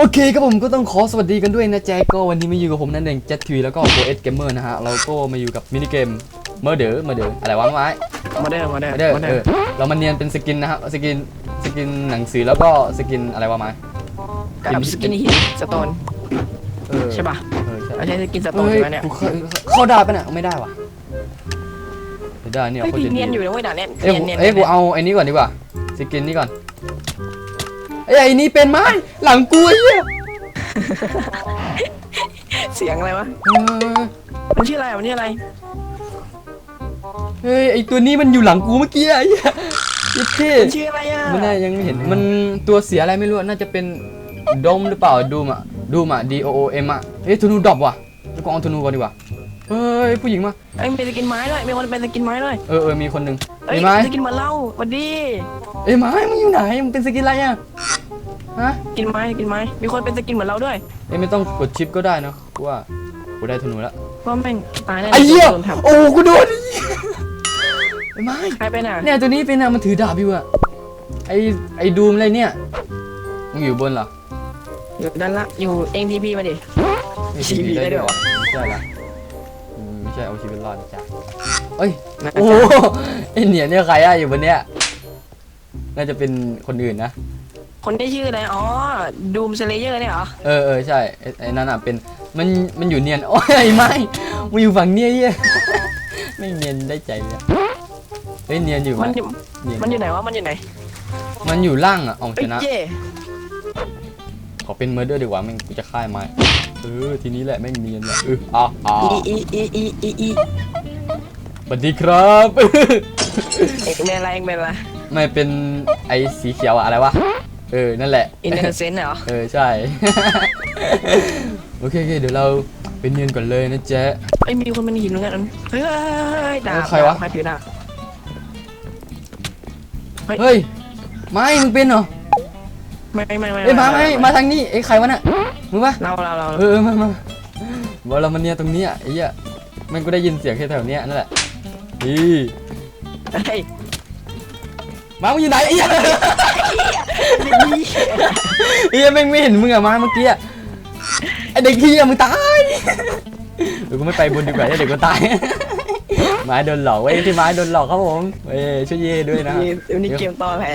โอเคครับผมก็ต้องขอสวัสดีกันด้วยนะแจ็คก็วันนี้มาอยู่กับผมนั่นเองแจ็คทีแล้วก็โ o เอสเกมเมอร์นะฮะเราก็มาอยู่กับมินิเกมเมอร์เดอร์เมอร์เดอร์อะไรวะไม้มาเด้อมาเด้อไม่ได้มาเอเด้ออเรามาเนียนเป็นสกินนะฮะสกินสกินหนังสือแล้วก็สกินอะไรวะไม้กับสกินหินสโตนเออใช่ป่ะเออใช่ไม่ใช่สกินสโตนเฮ้ยใช่ไหมเนี่ยกูเข้าเข้าได้ปะเนี่ยไม่ได้วะไม่ได้เนี่ยเฮ้ยเขาพี่จะเนียนดีอยู่นะเว้ยด่านเนี้ยเอ้ยเนียนกูเนียนเอ้ยกูเอาไอ้นี้ก่อนดีกว่าสกินนี้ก่อน เอ้ยไอ้นี่เป็นไม้หลังกูไอ้เหี้ยเสียงอะไรวะ เออมันชื่ออะไรมันชื่ออะไร เฮ้ยไอตัวนี้มันอยู่หลังกูเมื่อกี้ไอ้เหี้ยยิเท่มันชื่ออะไรอะมันน่ายังไม่เห็นมันตัวเสียอะไรไม่รู้อะน่าจะเป็นดมหรือเปล่าดูมอะดูมอะ D O O M อะเฮ้ยธนูดรอปว่ะแล้วก็เอาธนูก่อนดีกว่า เฮ้ยผู้หญิงมาเอ้ยมีสกินไม้ด้วยมีคนเป็นสกินไม้ด้วยเออเออมีคนหนึ่งเอ้ไอ้ยไม้สกินเหมือนเราสวัสดีไอ้ไม้มึงอยู่ไหนมึงเป็นสกินอะไรอะฮะกินไม้กินไม้มีคนเป็นสกินเหมือนเราด้วยเอ้ยไม่ต้องกดชิปก็ได้เนอะกูว่ากูได้ธนูแล้วเพราะแม่งตายแน่ไอ้เหี้ยโดนทับโอ้กูโดนไอ้ไม้ ใครเป็นอะเนี่ยตัวนี้เป็นอะมันถือดาบอยู่อะไอไอดูมอะไรเนี่ยมึงอยู่บนเหรออยู่ด้านละอยู่เองทีพีมาดิไม่ชีวิตได้ด้วยวะไม่ใช่ละ อืมไม่ใช่เอาชีวิตรอดนะจ้ะเอ้ยนะโอ้โหไอเนี่ยเนี่ยใครอะอยู่บนเนี้ย น่าจะเป็นคนอื่นนะ คนที่ชื่ออะไร อ๋อ ดูมสเลเยอร์เนี่ยเหรอ เออเออใช่ไอ้ไอ้นั่นอะเป็น มัน มันอยู่เนียน โอ้ยไอ้ไม่มันอยู่ฝั่งเนี้ยเหี้ยไม่เนียนได้ใจเลยอะเฮ้ยเนียนอยู่มันมั้ยอยู่เนียนมันอยู่ไหนวะ มันอยู่ไหนมันอยู่ล่างอะเอาชเอ้ยนะ เย่ขอเป็นเมอร์เดอร์ดีกว่าแม่งกูจะฆ่าไม้ เออทีนี้แหละแม่งเนียนแหละเอออะอะอีอีอีอีอีอีสวัสดีครับ เอกเป็นอะไรเอกเป็นอะไรไม่เป็นไอ้สีเขียวอะอะไรวะเออนั่นแหละ อินเนอร์เซนเหรอเออใช่ โอเคโอเคเดี๋ยวเราเป็นเนียนก่อนเลยนะเจ๊ไอ้ยมีคนมันหินเหมือนกันเฮ้ยเฮ้ยดาบใครวะใครถือดาบเฮ้ย ไม่มึงเป็นเหรอ ไม่ไม่ไม่เอ้ยมาไม่มาทางนี้เอ้ยใครวะน่ะมึงปะเราเราเราเออเออมามาบอกเรามาเนียนตรงนี้อะไอ้เหี้ยแม่งกูได้ยินเสียงแค่แถวเนี้ยนั่นแหละนี่เฮ้ยมามึงอยู่ไหนไอ้เหี้ยไอ้เหี้ยแม่งไม่เห็นมึงอะมาเมื่อกี้อะไอ้เด็กเหี้ยมึงตายเดี๋ยวกูไม่ไปบนดีกว่าเดี๋ยวกูตาย ไม้โดนหลอกเว้ยที่ไม้โดนหลอกครับผมเอ้ยช่วยเย่ด้วยนะนี่วันนี้เกมต่อแผล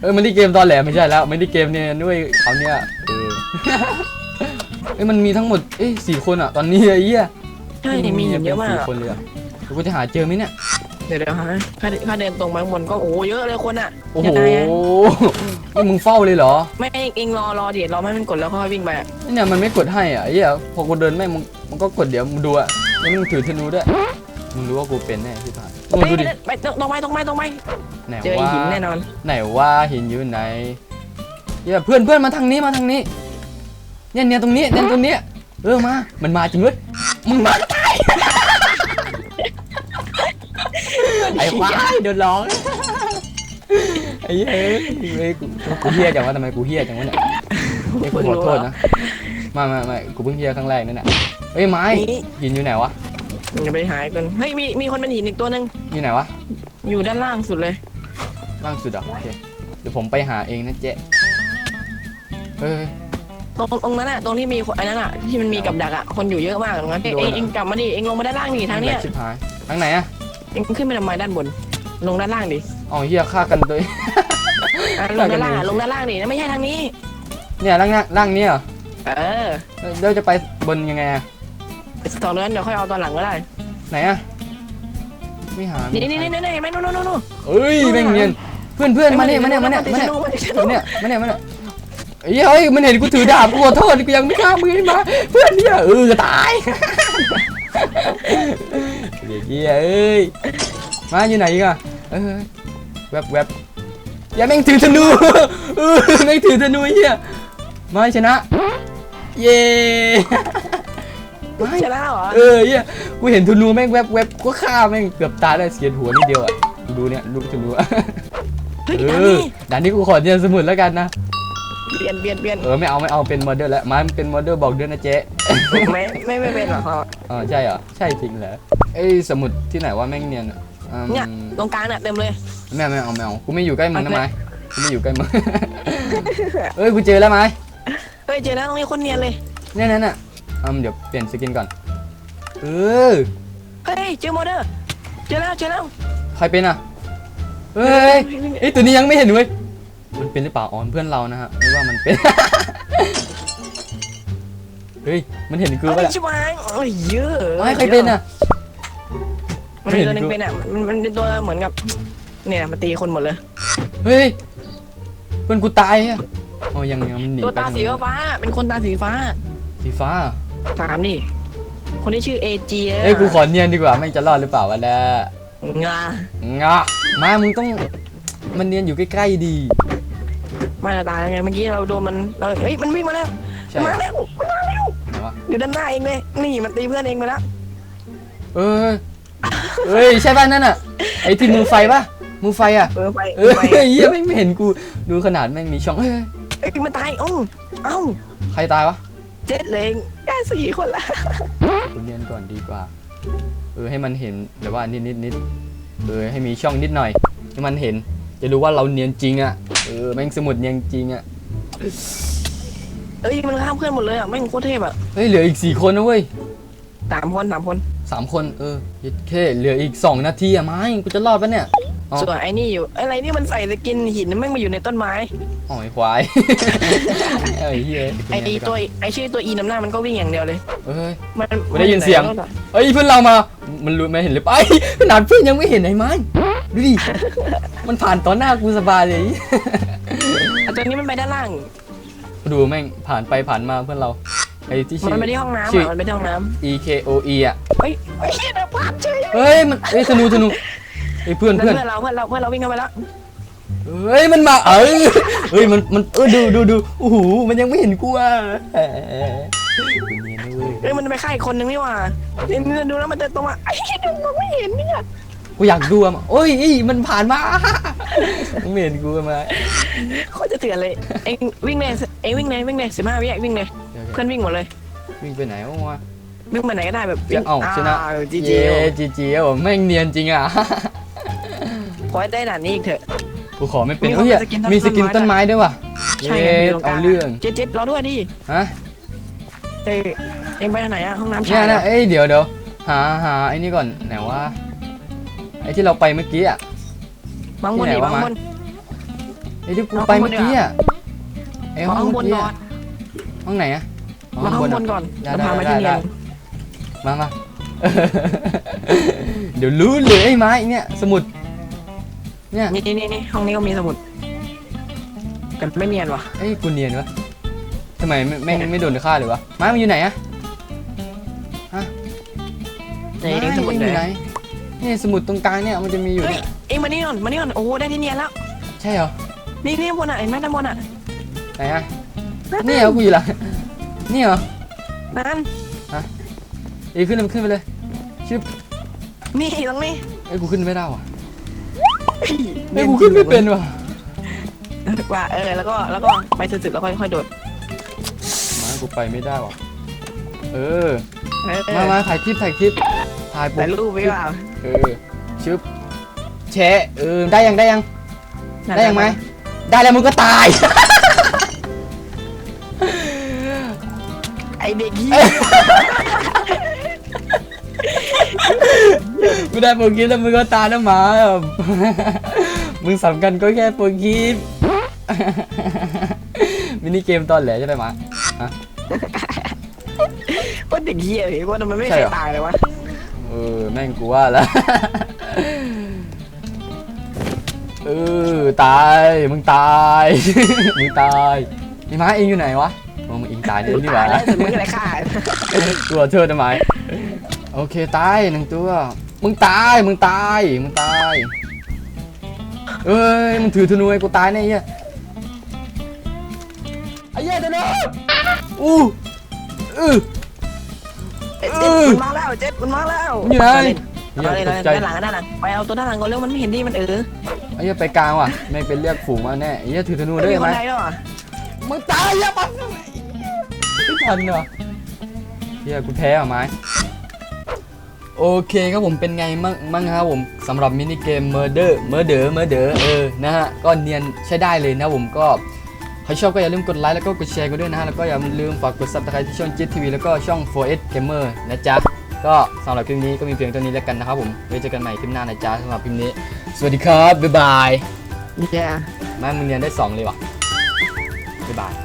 เออมันที่เกมตอนแหลไม่ใช่แล้วมันที่เกมเนี่ยด้วยเขาเนี่ยเออเอ้ยมันมีทั้งหมดเอ้ยสี่คนอะตอนนี้ไอ้เหี้ยใช่มีเยอะมากสี่คนเลยอะเดี๋ยวกูจะหาเจอไหมเนี่ยเดี๋ยวเดี๋ยวฮะถ้าถ้าเดินตรงไปข้างบนก็โอ้เยอะเลยคนอะโอ้โหยังไอะนี่มึงเฝ้าเลยเหรอไม่เองรอรอเดี๋ยวรอให้มันกดแล้วค่อยวิ่งไปเนี่ยมันไม่กดให้อะไอ้เหี้ยพอกูเดินไม่มึงมันก็กดเดี๋ยวมึงดูอะแล้วมึงถือธนูด้วย มึงรู้ว่ากูเป็นแน่ที่ผ่านมึงเฮ้ยดูดิไปตรงไปตรงไปตรงไปไหนเจอว่าหินแน่นอน ไหนว่าหินอยู่ไหนเหี้ยเพื่อนเพื่อนมาทางนี้มาทางนี้เนี่ยเนี่ยตรงนี้เนี่ยตรงนี้เออมา มันมาจริงเว้ยมึงมาก็ตายไอ้ควายโดนหลอกไอ้เหี้ยเอ้ยเอ้ยกูกูเฮี้ยจังวะทำไมกูเฮี้ยจังวะเนี่ยเอ้ยกูขอโทษนะไมาไม่ไม่กูเพิ่งเฮี้ยครั้งแรกนั่นแหละเฮ้ยไม้นี่หินอยู่ไหนวะ อย่าไปหายกันเฮ้ยมีมีคนเป็นหินอีกตัวหนึ่งอยู่ไหนวะอยู่ด้านล่างสุดเลย ล่างสุดเหรอะโอเคเดี๋ยวผมไปหาเองนะเจ๊เฮ้ย ตรงตรงนั้นอะตรงที่มีคนไอ้นั้นอะที่มันมีกับดักอะคนอยู่เยอะมากตรงนั้นเอ้ยโดนเอ้ยอะเองกลับมาดิเองลงมาด้านล่างดิทางเนี้ยแบกชิบหายทางไหนอะเองขึ้นไปทำไมด้านบน ลงด้านล่างดิอ๋อเฮียฆ่ากันตัวเองอะลงด้านล่างอะลงด้านล่างดินั่นไม่ใช่ทางนี้ เนี่ยล่างเนี้ยล่างเนี้ยเหรอเออเดี๋ยวจะไปบนยังไงอะ ตอนนั้นเดี๋ยวค่อยเอาตอนหลังก็ได้ ไหนอะไม่หานี่นี่นี่นี่เห็นไหมนู่นนู่นนู่น เอ้ยแม่งเนียนเพื่อนเพื่อนมาเนี่ยมาเนี่ยมาเนี่ยมาเนี่ยมาเนี่ยมาเนี่ยมาเนี่ยมาเนี่ยเฮ้ยเฮ้ยมันเห็นกูถือดาบกูขอโทษกูยังไม่ฆ่ามึงให้มาเพื่อนเนี่ยเออตายเด็กเหี้ยเอ้ยมาอยู่ไหนอีกันเออแวบแวบอย่าแม่งถือธนูเออแม่งถือธนูไอ้เหี้ยมาชนะ เย้ ชนะเหรอเออเหี้ยกูเห็นธนูแม่งแวบแวบก็ฆ่าแม่งเกือบตายได้เสียดหัวนิดเดียวอะดูเนี่ยลูกธนูอะเฮ้ยเอทางอนี้ด่านนี้กูขอเรียนสมุดแล้วกันนะเปลี่ยนเปลี่ยนเปลี่ยนเออไม่เอาไม่เอาเป็นมอเดอร์แล้วมันเป็นมอเดอร์บอกด้วยนะเจ๊ไม่ไม่ไม่เป็นหรอกเขาอ๋อใช่เหรอใช่จริงเหรอเอ้ยสมุดที่ไหนว่าแม่งเนียนอะอืมเนี่ยตรงกลางเนี่ยเต็มเลยไม่เอาไม่เอาไม่เอากูไม่อยู่ใกล้มึงนะโอเคไม้กูไม่อยู่ใกล้มึงเอ้ยกูเจอแล้วไม้เฮ้ยเจอแล้วตรงนี้คนเนียนเลย เนี่ยนั่นน่ะ อืมเดี๋ยวเปลี่ยนสกินก่อนเออเฮ้ยเจอโมเดอร์เจอแล้วเจอแล้วใครเป็นอะเฮ้ยไอยตัวนี้ยังไม่เห็นเว้ยมันเป็นหรือเปล่าอ๋อเพื่อนเรานะฮะหรือว่ามันเป็นเฮ้ยมันเห็นกูเฮ้ปะยล่ะชิบหายโอ้ยเยอะไม่ใครเป็นอะมันมีตัวหนึงเป็นอะมันมันเป็นตัวเหมือนกับเนี่ยมันตีคนหมดเลยเฮ้ยเพื่อนกูตายอะอ๋อยังยังมันหนีตัวไปตาทางสีนู้นฟ้าเป็นคนตาสีฟ้าสีฟ้า ถามดิ คนที่ชื่อเอจีเอ้ยกูขอเนียนดีกว่าไม่งจะรอดหรือเปล่าวะเนี่ยงา งะมามึงต้องมันเนียนอยู่ใกล้ๆดีมาตายยังไงเมื่อกี้เราโดนมันเราเฮ้ยมันวิ่งมาแล้วใช่มาแล้วมันมาแล้วไหนวะอยู่ด้านหน้าเองเลยนี่มันตีเพื่อนเองไปแล้วเออเอ้ยใช่ป่ะนั่นอะไอ้ที่มือไฟป่ะมือไฟอะเออไปเออไปเฮียไม่ไม่เห็นกูดูขนาดแม่งมีช่องเฮ้ยเอ้ยมันตายเอ้าเอ้าใครตายวะ เจ็ดเลยแค่สี่คนละกูเนียนก่อนดีกว่า เออให้มันเห็นแบบว่านิดนิดนิดเออให้มีช่องนิดหน่อย ให้มันเห็น จะรู้ว่าเราเนียนจริงอะเออแม่งสมุดเนียนจริงอะเอ้ยมันข้ามเพื่อนหมดเลยอะแม่งโคตรเทพอะเฮ้ยเหลืออีกสี่คนนะเว้ยสามคนสามคนสามคนเออเย็ดแค่เหลืออีกสองนาทีอะไม่กูจะรอดปะเนี่ย อ๋อ ส่วนไอ้นี่อยู่อะไรนี่มันใส่สกินหินแม่งมาอยู่ในต้นไม้อ๋อไอ้ควาย ไอ้เหี้ยไอ้ตัวไอ้ชื่อตัวอีน้ำหน้ามันก็วิ่งอย่างเดียวเลย เอ้ย มันกูได้ยินเสียงเอ้ยเพื่อนเรามา มันรู้ไหมเห็นหรือเปล่าไอ้ขนาดเพื่อนยังไม่เห็นไอ้ไม้ดูดิ มันผ่านต่อหน้ากูสบายเลย อะตัวนี้มันไปด้านล่าง ดูแม่งผ่านไปผ่านมาเพื่อนเรา ไอ้ที่ชื่มันอไปที่ห้องน้ำชื่อ อะมันไปที่ห้องน้ E K O E อะำเฮ้ยเฮ้ยเดี๋ยวพลาดเฉยเฮ้ยมันเอ้ยธนูธนู ไอ้ยเพื่อนเพื่เพื่ออนนเราเพื่อนเราเพื่อนเราวิ่งเข้าไปแล้วเฮ้ยมันมาเอ้ยเฮ้ยมันมันเออดูดูดูโอ้โหมันยังไม่เห็นกูอะแหมกูเนียนนะเว้ยเฮ้ยมันไปฆ่าอีกคนนึงนี่หว่าเนี่ยเนี่ยดูแล้วมันจะตรงมาไอ้เหี้ยดูมันไม่เห็นเนี่ยกูอยากดูอะโอ้ยอีมันผ่านมามึงไม่เห็นกูมาโคตรจะเถื่อนเลยเอ็งวิ่งเลยเอ็งวิ่งเลยวิ่งเลยสิบห้าวิวิ่งเลยเพื่อนวิ่งหมดเลย วิ่งไปไหนวะวิ่งไปไหนก็ได้แบบจะเอ้าชนะจีจีเย้จีจีครับผมแม่งเนียนจริงอะ ขอให้ได้ด่านนี้อีกเถอะ กูขอไม่เป็นมีเฮ้ยสกินต้นมีสกินต้ต้นนไม้ไม้ด้วยว่ะใช่เย้ไงมีตรงกลเอางเรื่องเจ็ดเจ็ดรอด้วยดิฮะเอ้ยเอ็งไปทางไหนอะห้องน้ำเนี่ชายยนะเอ้ยเดี๋ยวเดี๋ยวหาหาไอ้นี่ก่อนไหนว่าไอ้ที่เราไปเมื่อกี้อะ บางบนที่ดิไหนวะ บางมาบนไอ้ที่กูเอาไปข้างบเมื่นอดีกว่ากี้อะไอ้ห้มาองข้างบเมื่อนกี้ก่ออะนห้องไหนอะอ๋อมาข้างบนอะก่อนได้จะพามาได้ที่เนียได้นมามา เดี๋ยวรู้เลยไอ้ไม้เนี่ย สมุด เนี่ยนี่นี่นี่นี่ห้องนี้ก็มีสมุดกันไม่เนียนว่ะไอ้ยกูเนียนวะทำไมไม่ไม่ไม่โดนฆ่าเลยวะไม้มันอยู่ไหนอะนี่นี่สมุดอเลยู่ยไหนนี่สมุดตรงกลางเนี่ยมันจะมีอยู่เฮ้ยเนี่ยเอ็งมานี่ก่อนมานี่ก่อนโอ้ได้ที่เนียนแล้วใช่เหรอนี่นี่บนอะเห็นไหมด้านบนอะไหนอะนี่เหรอกูอยู่หลังนี่เหรอนั่นเอ้ยขึ้นเลยขึ้นไปเลยนี่ตรงนี้เอ้ยกูขึ้นไม่ได้ว่ะ เอ้ยกูขึ้นไม่เป็นว่ะว่าเออแล้วก็แล้วก็ไปสุดๆแล้วค่อยค่อยโดดมากูไปไม่ได้ว่ะเออ เออมามาถ่ายคลิปถ่ายคลิปถ่ายปุ๊แต่บรูปไว้ว่าเออชึบแชะเออได้ยังได้ยัง ได้ยังไหมได้แล้วมึงก็ตาย ไอเด็กยี่ ได้โปรกิฟแล้วมึงก็ตายแล้วหมามึงสำคัญก็แค่โปรกิฟมินิเกมตอนแหลใช่ไหมหมาว่าเด็กเหี้ยเลยว่าทำไมไม่ใช่เคยเหรอตายเลยวะเออแม่งกูว่าแล้วเออตายมึงตายมึงตายไอ้หมาเองอยู่ไหนวะโอ้มึงเองตายเนี่ยนี่หว่าตายแล้วแต่มึงอะไรฆ่าตัวเธอทำไมโอเคตายหนึ่งตัว มึงตาย มึงตาย มึงตาย เอ้ย มึงถือธนูไอ้กูตายแน่ไอ้เหี้ยไอ้เหี้ยธนูอู้อือเจ็ดเออมันมาแล้วเจ็ดมันมาแล้วมันอยู่ไหนเอาเลยเหี้ยเอาตเลยกใจด้านหลังด้านหลังไปเอาตัวด้านหลังก่อนเร็วมันไม่เห็นดีมันเออไอ้เหี้ยไปกลางว่ะไม่งเป็นเรียกฝูงมาแน่ไอ้เหี้ยถือธนูได้มีคไหมนใดแล้วอะมึงตายอย่าปังไม่ทันเหรอเฮียกูแพ้เหรอไม้ โอเคครับผมเป็นไงมั่งมั่งครับผมสำหรับมินิเกม Murder Murder Murder เออนะฮะก็เนียนใช้ได้เลยนะผมก็ใครชอบก็อย่าลืมกดไลค์แล้วก็กดแชร์กันด้วยนะฮะแล้วก็อย่าลืมฝากกด subscribe ที่ช่อง j ิ TV แล้วก็ช่อง 4S Gamer นะจ๊ะ ก็สำหรับคลิปนี้ก็มีเพียงเท่านี้แล้วกันนะครับผมไว้เจอกันใหม่คลิปหน้านะจ๊ะสำหรับคลิปนี้ สวัสดีครับบ๊ายบายเนี่ยแม่งมึงเรียนได้2เลยว่ะบ๊ายบาย